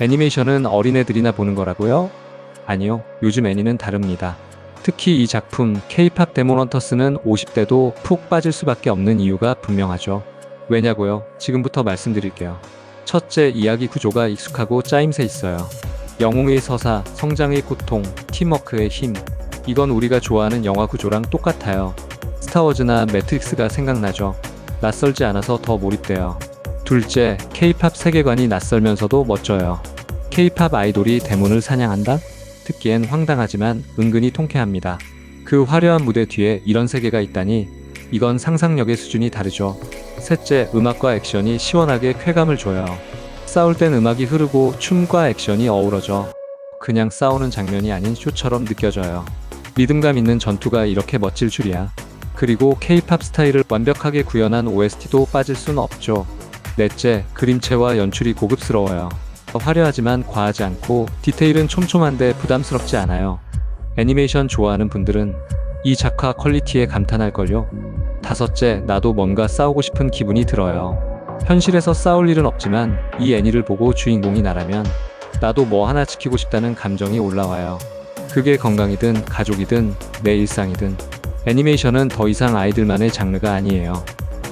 애니메이션은 어린애들이나 보는 거라고요? 아니요, 요즘 애니는 다릅니다. 특히 이 작품 K-팝 데모넌터스는 50대도 푹 빠질 수밖에 없는 이유가 분명하죠. 왜냐고요? 지금부터 말씀드릴게요. 첫째, 이야기 구조가 익숙하고 짜임새 있어요. 영웅의 서사, 성장의 고통, 팀워크의 힘. 이건 우리가 좋아하는 영화 구조랑 똑같아요. 스타워즈나 매트릭스가 생각나죠. 낯설지 않아서 더 몰입돼요. 둘째, K-팝 세계관이 낯설면서도 멋져요. K-팝 아이돌이 대문을 사냥한다? 듣기엔 황당하지만 은근히 통쾌합니다. 그 화려한 무대 뒤에 이런 세계가 있다니 이건 상상력의 수준이 다르죠. 셋째, 음악과 액션이 시원하게 쾌감을 줘요. 싸울 땐 음악이 흐르고 춤과 액션이 어우러져. 그냥 싸우는 장면이 아닌 쇼처럼 느껴져요. 리듬감 있는 전투가 이렇게 멋질 줄이야. 그리고 K-팝 스타일을 완벽하게 구현한 OST도 빠질 순 없죠. 넷째, 그림체와 연출이 고급스러워요. 화려하지만 과하지 않고 디테일은 촘촘한데 부담스럽지 않아요. 애니메이션 좋아하는 분들은 이 작화 퀄리티에 감탄할걸요. 다섯째, 나도 뭔가 싸우고 싶은 기분이 들어요. 현실에서 싸울 일은 없지만 이 애니를 보고 주인공이 나라면 나도 뭐 하나 지키고 싶다는 감정이 올라와요. 그게 건강이든 가족이든 내 일상이든 애니메이션은 더 이상 아이들만의 장르가 아니에요.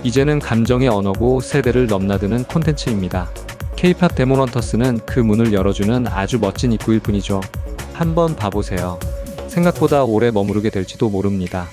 이제는 감정의 언어고 세대를 넘나드는 콘텐츠입니다. K-팝 데모넌터스는 그 문을 열어주는 아주 멋진 입구일 뿐이죠. 한번 봐보세요. 생각보다 오래 머무르게 될지도 모릅니다.